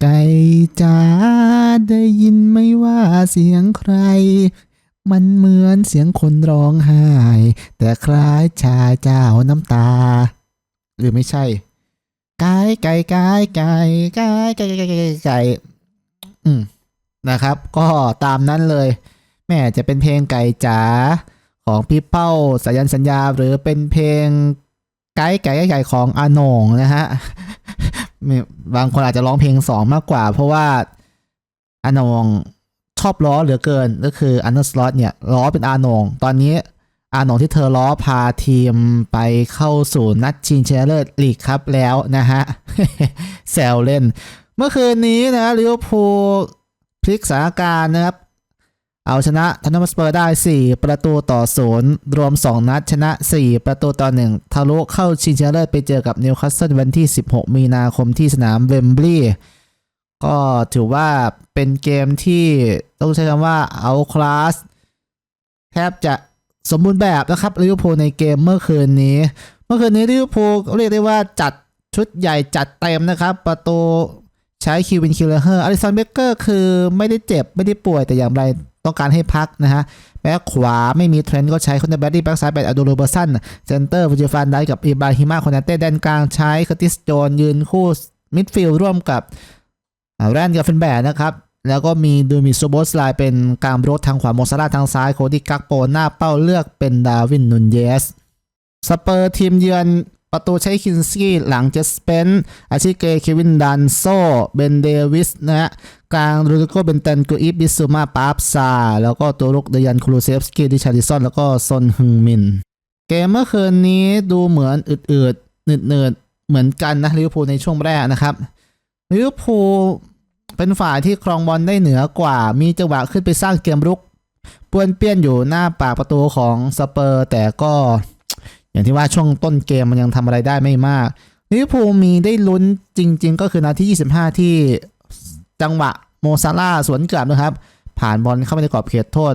ไก่จ๋าได้ยินไหมว่าเสียงใคร มันเหมือนเสียงคนร้องไห้ แต่คล้ายชายเจ้าน้ำตา หรือไม่ใช่ไก่ไก่ไก่ไก่ไก่ไก่ไก่ไก่ไก่ไก่อืมนะครับ ก็ตามนั้นเลย แม่จะเป็นเพลงไก่จ๋าของพี่เป้าสายันสัญญา หรือเป็นเพลงไก่ไก่ไก่ของอาหนงนะฮะ บางคนอาจจะร้องเพลงสองมากกว่า เพราะว่าอานงชอบล้อเหลือเกินก็คืออันเดอร์สล็อตเนี่ยล้อเป็นอานงตอนนี้อานงที่เธอล้อพาทีมไปเข้าสู่นัดชิงชนะเลิศลีกครับแล้วนะฮะแซวเล่น เมื่อคืนนี้นะลิเวอร์พูลพลิกสถานการณ์นะครับ เอาชนะทันนัมสเปอร์ได้ 4 ประตูต่อศูนย์รวม 2 นัด ชนะ 4 ประตูต่อ 1 ทะลุเข้าชิงชนะเลิศไปเจอกับนิวคาสเซิลวันที่ 16 มีนาคมที่สนามเวมบลีย์ก็ถือว่าเป็นเกมที่ต้องใช้คำว่าเอาคลาสแทบจะสมบูรณ์แบบนะครับลิเวอร์พูลในเกมเมื่อคืนนี้ เมื่อคืนนี้ลิเวอร์พูลเรียกได้ว่าจัดชุดใหญ่จัดเต็มนะครับ ประตูใช้คิววินคิลเลอร์อลิสันเบเกอร์คือไม่ได้เจ็บไม่ได้ป่วยแต่อย่างไร ต้องการให้พักนะฮะแบ็คขวาไม่มีเทรนด์ก็ใช้คนในแบ็คที่แบ็คซ้ายเป็นอดูโรเบอร์สันเซนเตอร์ฟูจิฟันได้กับอิบราฮิมาคอนเต้แดนกลางใช้คติสโจนยืนคู่มิดฟิลด์ร่วมกับแรนกับเฟนแบร์นะครับ แล้วก็มีดูมิโซโบสไลเป็นกลางรถทางขวาโมซาร่าทางซ้ายโคดี้กักโปหน้าเป้าเลือกเป็นดาวินนุนเยสสเปอร์ทีมเยือน ประตูใช้คินสกี้หลังเจสเปนอาชิเกเควินดันโซเบนเดวิสนะฮะกลางรูดิโกเบนเตนกูอีฟบิซูมาปาบซา แล้วก็ตัวลุกเดยันครูเซฟสกี้ดิชาริซอนแล้วก็ซอนฮึงมิน เกมเมื่อคืนนี้ดูเหมือนอืดๆหนืดๆเหมือนกันนะลิเวอร์พูลในช่วงแรกนะครับลิเวอร์พูลเป็นฝ่ายที่ครองบอลได้เหนือกว่า มีจังหวะขึ้นไปสร้างเกมรุกป้วนเปี้ยนอยู่หน้าปากประตูของสเปอร์ แต่ก็ อย่างที่ว่าช่วงต้นเกมมันยังทำอะไรได้ไม่มากลิเวอร์พูลมีได้ลุ้นจริง ๆ ก็คือนาที 25 ที่จังหวะโมซาร่าสวนกลับนะครับ ผ่านบอลเข้าไปในกรอบเขตโทษ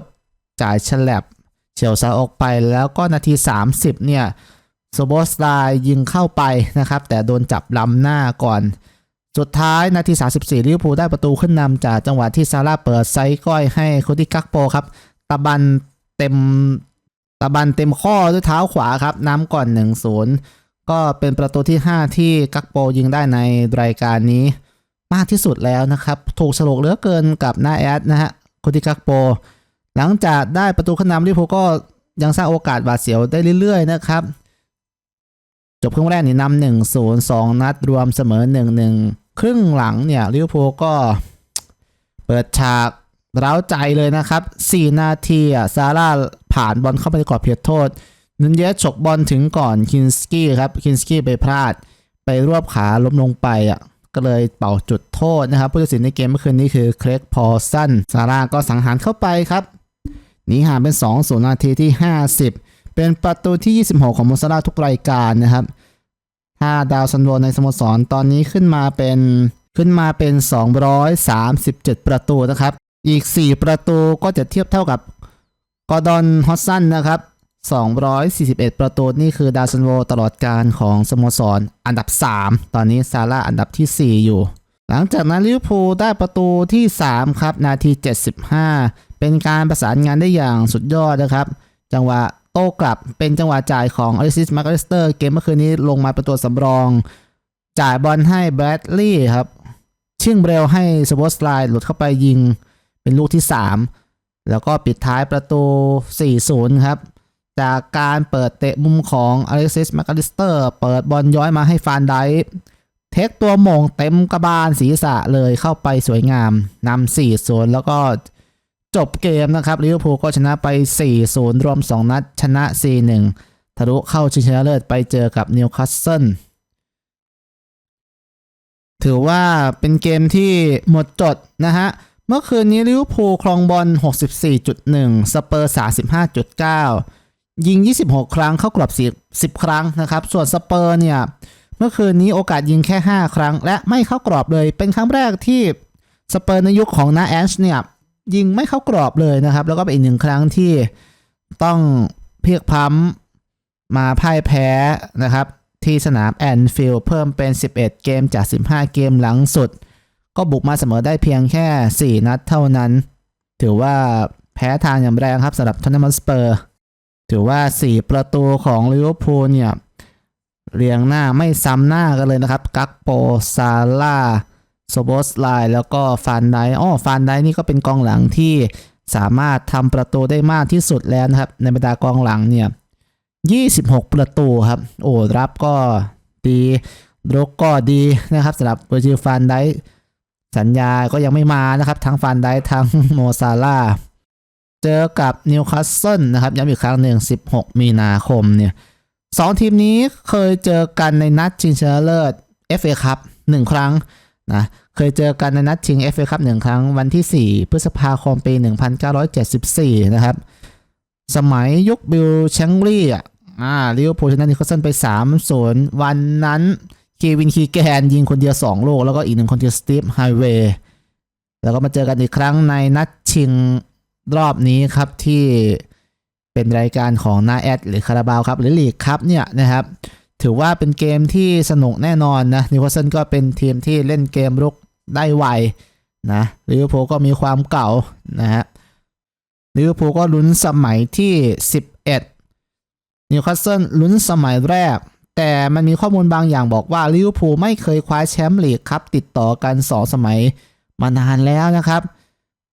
จ่ายฉลับเฉียวซาออกไปแล้วก็นาที 30 เนี่ยโซโบสไลยิงเข้าไปนะครับ แต่โดนจับล้ำหน้าก่อน สุดท้ายนาที 34ลิเวอร์พูลได้ประตูขึ้นนำจากจังหวะที่ซาร่าเปิดไซก้อยให้โคติกักโปครับตะบันเต็ม ตะบันเต็มข้อด้วยเท้าขวาครับน้ำก่อน 1-0 ก็เป็นประตูที่ 5 ที่กักโปยิงได้ในรายการนี้ มากที่สุดแล้วนะครับ ถูกฉลกเหลือเกินกับหน้าแอดนะฮะโคติกักโป หลังจากได้ประตูขึ้นนำลิเวอร์พูลก็ยังสร้างโอกาสบาดเสียวได้เรื่อย ๆ นะครับ จบครึ่งแรกนี่นำหนึ่งศูนย์สองนัดรวมเสมอหนึ่งหนึ่งครึ่งหลังเนี่ยลิเวอร์พูลก็เปิดฉากเร้าใจเลยนะครับ 4 นาทีอะซาร่า ผ่านบอลเข้าไปกรอบเขตโทษนุนเยสฉกบอลถึงก่อนคินสกี้ครับคินสกี้ไปพลาด ไปรวบขาล้มลงไปอะก็เลยเป่าจุดโทษนะครับ ผู้ตัดสินในเกมเมื่อคืนนี้คือเครกพอสันซาร่าก็สังหารเข้าไปครับหนีห่างเป็น 2 0 นาทีที่ 50 เป็นประตูที่ 26 ของโมซาร่าทุกรายการนะครับถ้าดาวซันโวในสโมสรตอนนี้ขึ้นมาเป็นขึ้นมาเป็น 237 ประตูนะครับ อีก 4 ประตูก็จะเทียบเท่ากับ กอร์ดอนฮอสซันนะครับ 241 ประตูนี่คือดาวซันโวตลอดการของสโมสรอันดับ 3 ตอนนี้ซาร่าอันดับทีสี่ 4 อยู่ หลังจากนั้นลิเวอร์พูลได้ประตูที่ 3 ครับ นาที 75 เป็นการประสานงานได้อย่างสุดยอดนะครับ จังหวะโต้กลับเป็นจังหวะจ่ายของอลิซิสมาร์กสเตอร์เกมเมื่อคืนนี้ลงมาเป็นตัวสำรอง จ่ายบอลให้แบรดลีย์ครับ ชิ่งเบลให้สโบสไลด์หลุดเข้าไปยิงเป็นลูกที่ 3 แล้วก็ปิดท้ายประตู 4-0 ครับ จากการเปิดเตะมุมของอเล็กซิสแมคอลิสเตอร์เปิดบอลย้อยมาให้ฟานไดค์เทคตัวมงเต็มกระบาลศีรษะเลยเข้าไปสวยงามนำ4-0 แล้วก็จบเกมนะครับลิเวอร์พูลก็ชนะไป 4-0 รวม 2 นัด ชนะ 4-1 ทะลุเข้าชิงชนะเลิศไปเจอกับนิวคาสเซิลถือว่าเป็นเกมที่หมดจดนะฮะ เมื่อคืนนี้ลิเวอร์พูลครองบอล 64.1 สเปอร์ 35.9 ยิง 26 ครั้งเข้ากรอบ 10 10 ครั้งนะครับ ส่วนสเปอร์เนี่ย เมื่อคืนนี้โอกาสยิงแค่ 5 ครั้ง และไม่เข้ากรอบเลย เป็นครั้งแรกที่สเปอร์ในยุคของนาแอชเนี่ย ยิงไม่เข้ากรอบเลยนะครับ แล้วก็เป็นอีกหนึ่งครั้งที่ต้องเพียกพัมมาพ่ายแพ้นะครับ ที่สนามแอนฟิลด์เพิ่มเป็น 11 เกมจาก 15 เกมหลังสุด ก็บุกมาเสมอได้เพียงแค่ 4 นัดเท่านั้น ถือว่าแพ้ทางอย่างแรงครับสำหรับทอนนัมสเปอร์ ถือว่า 4 ประตูของลิเวอร์พูลเนี่ย เรียงหน้าไม่ซ้ำหน้ากันเลยนะครับ กักโป ซาร่าโซโบสไลแล้วก็ฟานไดอ้อฟานไดนี่ก็เป็นกองหลังที่สามารถทำประตูได้มากที่สุดแล้วนะครับ ในบรรดากองหลังเนี่ย 26 ประตูครับ โอ้รับก็ดีรุกก็ดีนะครับสำหรับเวอร์จิลฟานได สัญญาก็ยังไม่มานะครับ ทั้งฟานได้ทั้งโมซาร่าเจอกับนิวคาสเซิลนะครับย้ำอีกครั้งหนึ่ง 16 มีนาคมเนี่ยสองทีมนี้เคยเจอกันในนัดชิงชนะเลิศ FA ครับหนึ่งครั้งนะเคยเจอกันในนัดชิง FA ครับหนึ่งครั้งวันที่ 4 พฤษภาคมปี 1974 นะครับ สมัยยุคบิลแชงลี่อะอ่าลิเวอร์พูลชนะนิวคาสเซิลไป3-0 วันนั้น เควินคีแกนยิงคนเดียว 2 ลูก แล้วก็อีกหนึ่งคนคือสตีฟไฮเวย์แล้วก็มาเจอกันอีกครั้งในนัดชิงรอบนี้ครับที่เป็นรายการของนาแอดหรือคาราบาวครับหรือลีกครับเนี่ยนะครับ ถือว่าเป็นเกมที่สนุกแน่นอนนะนิวคาสเซิลก็เป็นทีมที่เล่นเกมรุกได้ไวนะลิเวอร์พูลก็มีความเก่านะฮะลิเวอร์พูลก็ลุ้นสมัยที่ 11นิวคาสเซิลลุ้นสมัยแรก แต่มันมีข้อมูลบางอย่างบอกว่าลิเวอร์พูลไม่เคยคว้าแชมป์ลีกครับ ติดต่อกัน 2 สมัยมานานแล้วนะครับ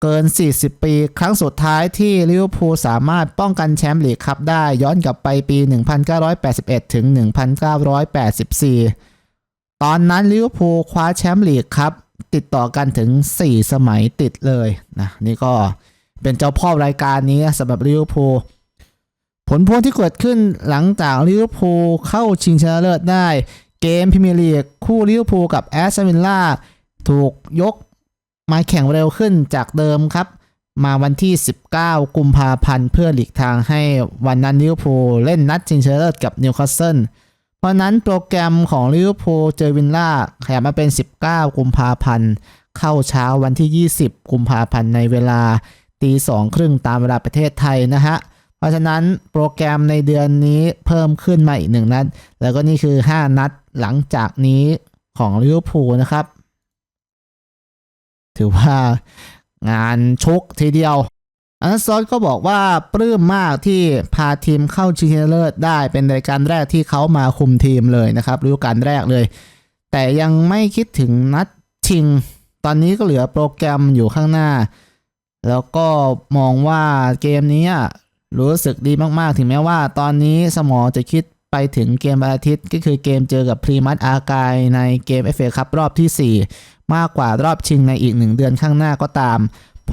เกิน 40 ปี ครั้งสุดท้ายที่ลิเวอร์พูลสามารถป้องกันแชมป์ลีกครับได้ย้อนกลับไปปี 1981 ถึง 1984 ตอนนั้นลิเวอร์พูลคว้าแชมป์ลีกครับ ติดต่อกันถึง 4 สมัยติดเลยนะนี่ก็เป็นเจ้าพ่อรายการนี้สำหรับลิเวอร์พูล ผลพวงที่เกิดขึ้นหลังจากลิเวอร์พูลเข้าชิงชนะเลิศได้ เกมพรีเมียร์ลีกคู่ลิเวอร์พูลกับแอสตันวิลล่าถูกยกมาแข่งเร็วขึ้นจากเดิมครับ มาวันที่ 19 กุมภาพันธ์ เพื่อหลีกทางให้วันนั้นลิเวอร์พูลเล่นนัดชิงชนะเลิศกับนิวคาสเซิลเพราะนั้นโปรแกรมของลิเวอร์พูลเจอวิลล่าขยับมาเป็น 19 กุมภาพันธ์ เข้าเช้าวันที่ 20 กุมภาพันธ์ในเวลาตีสองครึ่งตามเวลาประเทศไทยนะฮะ เพราะฉะนั้นโปรแกรมในเดือนนี้เพิ่มขึ้นมาอีกหนึ่งนัด แล้วก็นี่คือ 5 นัดหลังจากนี้ของลิเวอร์พูลนะครับ ถือว่างานชกทีเดียวอันซอสก็บอกว่าปลื้มมากที่พาทีมเข้าชิงชนะเลิศได้เป็นรายการแรกที่เขามาคุมทีมเลยนะครับฤดูกาลแรกเลย แต่ยังไม่คิดถึงนัดชิง ตอนนี้ก็เหลือโปรแกรมอยู่ข้างหน้า แล้วก็มองว่าเกมนี้ รู้สึกดีมากๆ ถึงแม้ว่าตอนนี้สมองจะคิดไปถึงเกมอาทิตย์ก็คือเกมเจอกับพรีมัตอากายในเกม FA คัพรอบที่ 4 มากกว่ารอบชิงในอีกหนึ่งเดือนข้างหน้าก็ตาม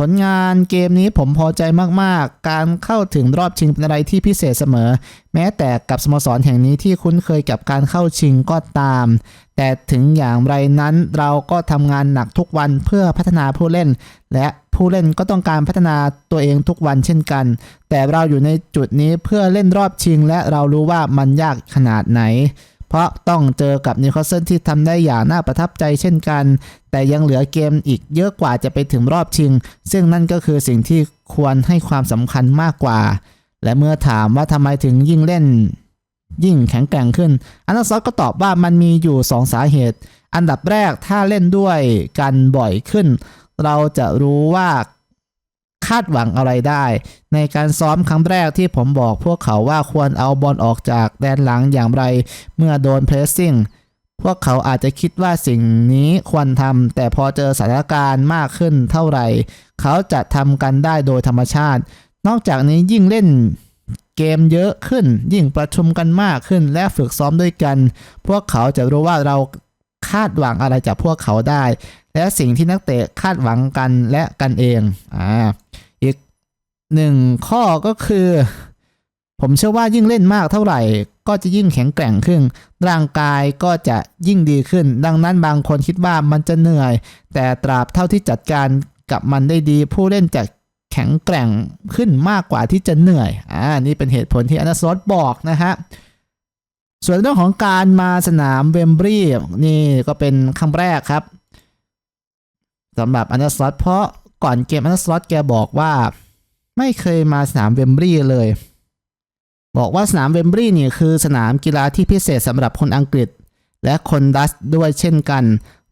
ผลงานเกมนี้ผมพอใจมากๆ การเข้าถึงรอบชิงเป็นอะไรที่พิเศษเสมอ แม้แต่กับสโมสรแห่งนี้ที่คุ้นเคยกับการเข้าชิงก็ตาม แต่ถึงอย่างไรนั้นเราก็ทำงานหนักทุกวันเพื่อพัฒนาผู้เล่น และผู้เล่นก็ต้องการพัฒนาตัวเองทุกวันเช่นกัน แต่เราอยู่ในจุดนี้เพื่อเล่นรอบชิง และเรารู้ว่ามันยากขนาดไหน เพราะต้องเจอกับนิวคาสเซิลที่ทำได้อย่างน่าประทับใจเช่นกัน แต่ยังเหลือเกมอีกเยอะกว่าจะไปถึงรอบชิง ซึ่งนั่นก็คือสิ่งที่ควรให้ความสำคัญมากกว่า และเมื่อถามว่าทำไมถึงยิ่งเล่น ยิ่งแข็งแกร่งขึ้น อันดับซอสก็ตอบว่ามันมีอยู่ 2 สาเหตุ อันดับแรกถ้าเล่นด้วยกันบ่อยขึ้น เราจะรู้ว่า คาดหวังอะไรได้ ในการซ้อมครั้งแรกที่ผมบอกพวกเขาว่าควรเอาบอลออกจากแดนหลังอย่างไรเมื่อโดนเพรสซิ่งพวกเขาอาจจะคิดว่าสิ่งนี้ควรทำแต่พอเจอสถานการณ์มากขึ้นเท่าไหร่ เขาจะทำกันได้โดยธรรมชาติ นอกจากนี้ยิ่งเล่นเกมเยอะขึ้น ยิ่งประชุมกันมากขึ้นและฝึกซ้อมด้วยกัน พวกเขาจะรู้ว่าเราคาดหวังอะไรจากพวกเขาได้ และสิ่งที่นักเตะคาดหวังกันและกันเองอ่าอีกหนึ่งข้อก็คือ ผมเชื่อว่ายิ่งเล่นมากเท่าไหร่ ก็จะยิ่งแข็งแกร่งขึ้น ร่างกายก็จะยิ่งดีขึ้น ดังนั้นบางคนคิดว่ามันจะเหนื่อย แต่ตราบเท่าที่จัดการกับมันได้ดี ผู้เล่นจะแข็งแกร่งขึ้นมากกว่าที่จะเหนื่อยอ่านี่เป็นเหตุผลที่อนาซอสบอกนะฮะส่วนเรื่องของการมาสนามเวมบรีนี่ก็เป็นครั้งแรกครับ สำหรับอันาซอสเพราะก่อนเกมอันาซอสแกบอกว่าไม่เคยมาสนามเวมบรีเลย บอกว่าสนามเวมบรีนี่คือสนามกีฬาที่พิเศษสำหรับคนอังกฤษ และคนดัชด้วยเช่นกัน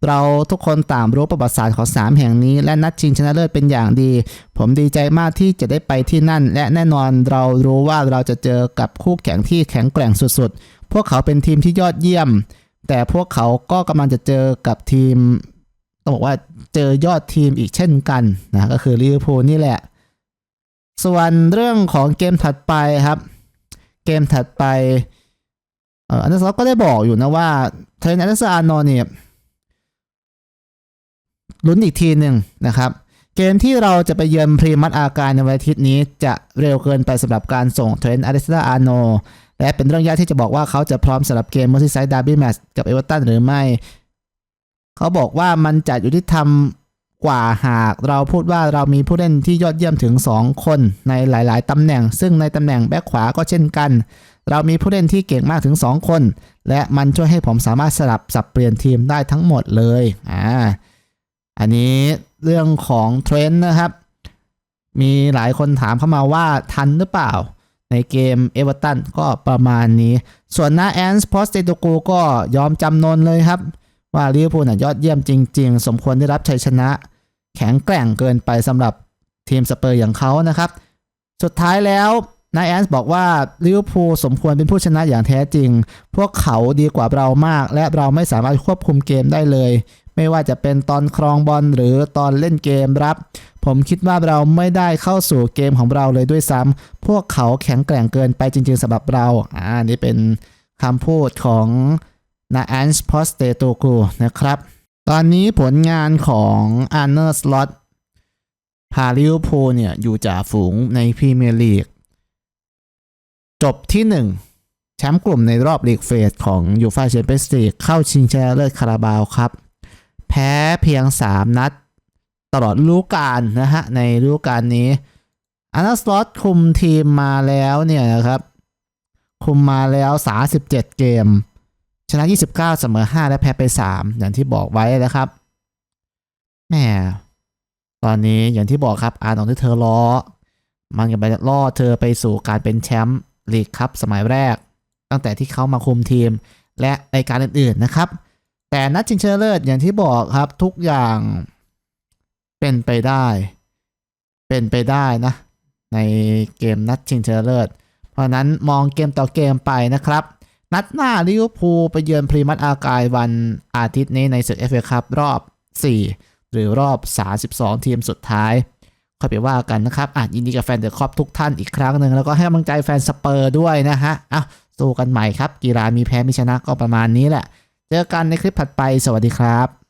เราทุกคนต่างรู้ประวัติศาสตร์ของสามแห่งนี้ และนัดชิงชนะเลิศเป็นอย่างดี ผมดีใจมากที่จะได้ไปที่นั่น และแน่นอนเรารู้ว่าเราจะเจอกับคู่แข่งที่แข็งแกร่งสุดๆ พวกเขาเป็นทีมที่ยอดเยี่ยม แต่พวกเขาก็กำลังจะเจอกับทีม ต้องบอกว่าเจอยอดทีมอีกเช่นกันนะก็คือลิเวอร์พูลนี่แหละ ส่วนเรื่องของเกมถัดไปครับ เกมถัดไปเอ่ออันนั้นก็ได้บอกอยู่นะว่าเทรนต์อเลสอาร์โนเนี่ยลุ้นอีกทีหนึ่งนะครับ เกมที่เราจะไปเยือนพรีมัตอาการในวันอาทิตย์นี้จะเร็วเกินไปสำหรับการส่งเทรนต์อเลสอาร์โนและเป็นเรื่องยากที่จะบอกว่าเขาจะพร้อมสำหรับเกมมอร์ซิไซด์ดาร์บี้แมตช์กับเอเวอร์ตันหรือไม่ เขาบอกว่ามันจะอยู่ที่ทำกว่าหากเราพูดว่าเรามีผู้เล่นที่ยอดเยี่ยมถึง 2 คนในหลาย ๆตำแหน่ง ซึ่งในตำแหน่งแบ็คขวาก็เช่นกัน เรามีผู้เล่นที่เก่งมากถึง 2 คน และมันช่วยให้ผมสามารถสลับสับเปลี่ยนทีมได้ทั้งหมดเลยอ่าอันนี้เรื่องของเทรนด์นะครับ มีหลายคนถามเข้ามาว่าทันหรือเปล่า ในเกมเอเวอร์ตันก็ประมาณนี้ ส่วนน้าแอนส์พอสเตโตกูก็ยอมจำนนเลยครับ ว่าลิเวอร์พูลน่ะยอดเยี่ยมจริง ๆ สมควรได้รับชัยชนะ แข็งแกร่งเกินไปสำหรับทีมสเปอร์อย่างเขานะครับ สุดท้ายแล้วนายแอนส์บอกว่าลิเวอร์พูลสมควรเป็นผู้ชนะอย่างแท้จริง พวกเขาดีกว่าเรามาก และเราไม่สามารถควบคุมเกมได้เลย ไม่ว่าจะเป็นตอนครองบอลหรือตอนเล่นเกมรับ ผมคิดว่าเราไม่ได้เข้าสู่เกมของเราเลยด้วยซ้ำพวกเขาแข็งแกร่งเกินไปจริง ๆสำหรับเราอ่านี่เป็นคำพูดของ นาแอนส์พอสเตโตกูนะครับ ตอนนี้ผลงานของอาร์เนอร์สล็อตพาลิเวอร์พูลเนี่ย อยู่จ่าฝูงในพรีเมียร์ลีก จบที่ 1 แชมป์กลุ่มในรอบลีกเฟสของยูฟาแชมเปี้ยนส์ลีกเข้าชิงชนะเลิศคาราบาวครับ แพ้เพียง 3 นัด ตลอดฤดูกาลนะฮะ ในฤดูกาลนี้อาร์เนอร์สล็อตคุมทีมมาแล้วเนี่ยนะครับ คุมมาแล้ว 37 เกม ชนะ 29 เสมอ 5 และแพ้ไป 3 อย่างที่บอกไว้นะครับแหมตอนนี้อย่างที่บอกครับอาร์ตองที่เธอล้อ มันกันไปล่อเธอไปสู่การเป็นแชมป์ลีกครับสมัยแรก ตั้งแต่ที่เขามาคุมทีมและรายการอื่นๆนะครับ แต่นัดชิงชนะเลิศอย่างที่บอกครับทุกอย่างเป็นไปได้ เป็นไปได้นะ ในเกมนัดชิงชนะเลิศเพราะนั้นมองเกมต่อเกมไปนะครับ นัดหน้าลิเวอร์พูลไปเยือนพรีมัตอากายวันอาทิตย์นี้ในศึกเอฟเอคัพรอบ 4 หรือรอบ 32 ทีมสุดท้ายค่อยไปว่ากันนะครับอะยินดีกับแฟนเดอะคอปทุกท่านอีกครั้งหนึ่งแล้วก็ให้กำลังใจแฟนสเปอร์ด้วยนะฮะอ้าวสู้กันใหม่ครับ กีฬามีแพ้มีชนะก็ประมาณนี้แหละ เจอกันในคลิปถัดไปสวัสดีครับ